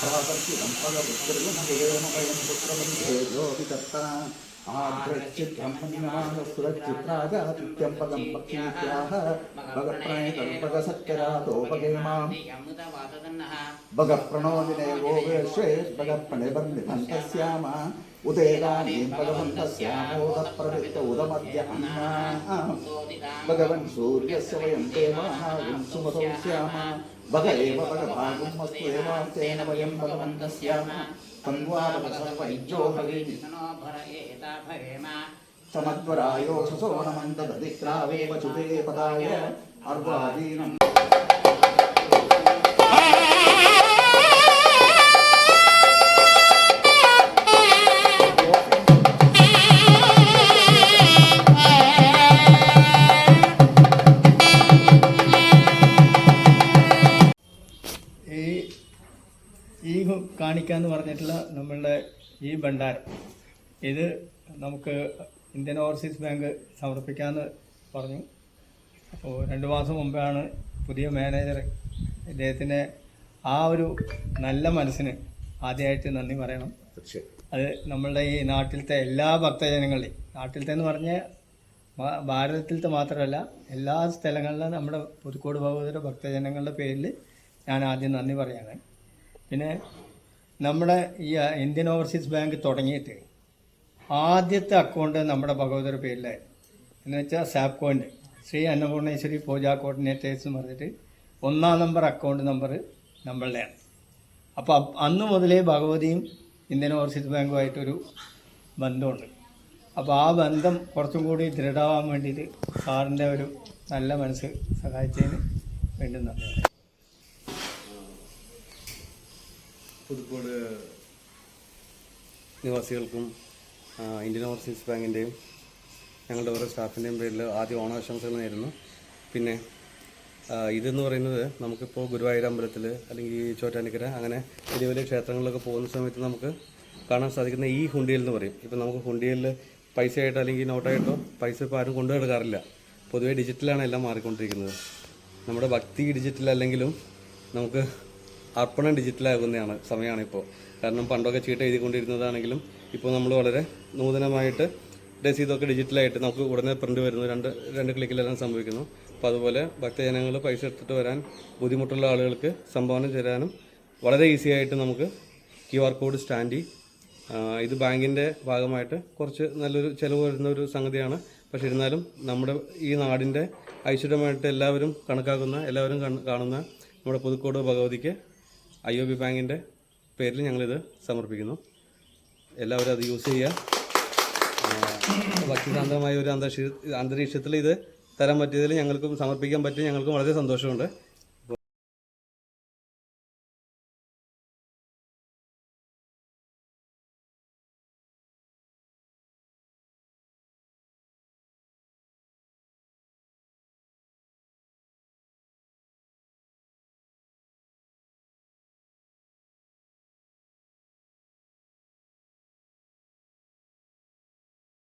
ప్రాపర్తి సంపద పుత్రులు భయం పుత్రమేదో భగప్రణో వినయో వేశ్వే భగప్రణిబంధస్యామ ఉదేదానీం భగవంతస్యామోదప్రవృత్త ఉదమద్య అన్నా భగవన్ సూర్యస్య వయం దేవాः సుమసౌ वग एव वगभागं वस्तु एवां तेन वयं भगवन्तः स्याम तन्वारवसर्वैज्यो भवेन्नोभर एता भवेम समद्वरायो सुसोनमन्ददधिक्रावेव चुते पदाय अर्वादीनम् കാണിക്കാന്ന് പറഞ്ഞിട്ടുള്ള നമ്മളുടെ ഈ ഭണ്ഡാരം. ഇത് നമുക്ക് ഇന്ത്യൻ ഓവർസീസ് ബാങ്ക് സമർപ്പിക്കാമെന്ന് പറഞ്ഞു. അപ്പോൾ രണ്ട് മാസം മുമ്പാണ് പുതിയ മാനേജർ ഇദ്ദേഹത്തിന് ആ ഒരു നല്ല മനസ്സിന് ആദ്യമായിട്ട് നന്ദി പറയണം. അത് നമ്മളുടെ ഈ നാട്ടിലത്തെ എല്ലാ ഭക്തജനങ്ങളുടെയും നാട്ടിലത്തെ എന്ന് പറഞ്ഞാൽ ഭാരതത്തിലത്തെ മാത്രമല്ല എല്ലാ സ്ഥലങ്ങളിലും നമ്മുടെ പുതുക്കോട് ഭഗവതിയുടെ ഭക്തജനങ്ങളുടെ പേരിൽ ഞാൻ ആദ്യം നന്ദി പറയാണ്. പിന്നെ നമ്മുടെ ഈ ഇന്ത്യൻ ഓവർസീസ് ബാങ്ക് തുടങ്ങിയിട്ട് ആദ്യത്തെ അക്കൗണ്ട് നമ്മുടെ ഭഗവതര പേരിലായിരുന്നു എന്ന് വെച്ചാൽ സാപ്കോന്റെ ശ്രീ അന്നപൂർണേശ്വരി പൂജാ കോർഡിനേറ്റേഴ്സ് എന്ന് പറഞ്ഞിട്ട് ഒന്നാം നമ്പർ അക്കൗണ്ട് നമ്പർ നമ്മളുടെയാണ്. അപ്പോൾ അപ്- അന്ന് മുതലേ ഭഗവതിയും ഇന്ത്യൻ ഓവർസീസ് ബാങ്കുമായിട്ടൊരു ബന്ധമുണ്ട്. അപ്പോൾ ആ ബന്ധം കുറച്ചും കൂടി ദൃഢമാവാൻ വേണ്ടിയിട്ട് സാറിന്റെ ഒരു നല്ല മനസ്സ് സഹായിച്ചതിന് വേണ്ടി നന്ദി. പുതുക്കോട് നിവാസികൾക്കും ഇന്ത്യൻ ഓവർസീസ് ബാങ്കിന്റെയും ഞങ്ങളുടെ ഓരോ സ്റ്റാഫിന്റെയും പേരിൽ ആദ്യം ഓണാശംസകൾ നേരുന്നു. പിന്നെ ഇതെന്ന് പറയുന്നത് നമുക്കിപ്പോൾ ഗുരുവായൂർ അമ്പലത്തിൽ അല്ലെങ്കിൽ ചോറ്റാനിക്കര അങ്ങനെ വലിയ വലിയ ക്ഷേത്രങ്ങളിലൊക്കെ പോകുന്ന സമയത്ത് നമുക്ക് കാണാൻ സാധിക്കുന്ന ഈ ഹുണ്ടിയൽ എന്ന് പറയും. ഇപ്പം നമുക്ക് ഹുണ്ടിയൽ പൈസ ആയിട്ടോ അല്ലെങ്കിൽ നോട്ടായിട്ടോ പൈസ ഇപ്പോൾ ആരും കൊണ്ടു കിടക്കാറില്ല പൊതുവേ ഡിജിറ്റലാണ് എല്ലാം മാറിക്കൊണ്ടിരിക്കുന്നത്. നമ്മുടെ ഭക്തി ഡിജിറ്റൽ അല്ലെങ്കിലും നമുക്ക് അർപ്പണം ഡിജിറ്റലാകുന്നതാണ് സമയമാണ് ഇപ്പോൾ കാരണം പണ്ടൊക്കെ ചീട്ട് എഴുതിക്കൊണ്ടിരുന്നതാണെങ്കിലും ഇപ്പോൾ നമ്മൾ വളരെ നൂതനമായിട്ട് രസീതൊക്കെ ഡിജിറ്റലായിട്ട് നമുക്ക് ഉടനെ പ്രിന്റ് വരുന്നു. രണ്ട് രണ്ട് ക്ലിക്കിലെല്ലാം സംഭവിക്കുന്നു. അപ്പോൾ അതുപോലെ ഭക്തജനങ്ങൾ പൈസ എടുത്തിട്ട് വരാൻ ബുദ്ധിമുട്ടുള്ള ആളുകൾക്ക് സംഭാവന തരാനും വളരെ ഈസി ആയിട്ട് നമുക്ക് ക്യു ആർ കോഡ് സ്റ്റാൻഡി ഇത് ബാങ്കിന്റെ ഭാഗമായിട്ട് കുറച്ച് നല്ലൊരു ചിലവ് വരുന്ന ഒരു സംഗതിയാണ്. പക്ഷെ ഇരുന്നാലും നമ്മുടെ ഈ നാടിന്റെ ഐശ്വര്യമായിട്ട് എല്ലാവരും കണക്കാക്കുന്ന എല്ലാവരും കാണുന്ന നമ്മുടെ പുതുക്കോട് ഭഗവതിക്ക് ഐ ഒ ബി ബാങ്കിന്റെ പേരിൽ ഞങ്ങളിത് സമർപ്പിക്കുന്നു. എല്ലാവരും അത് യൂസ് ചെയ്യുക ഭക്തിസാന്ദ്രമായ ഒരു അന്തരീക്ഷ അന്തരീക്ഷത്തിൽ ഇത് തരാൻ പറ്റിയതിൽ ഞങ്ങൾക്കും സമർപ്പിക്കാൻ പറ്റി ഞങ്ങൾക്കും വളരെ സന്തോഷമുണ്ട്.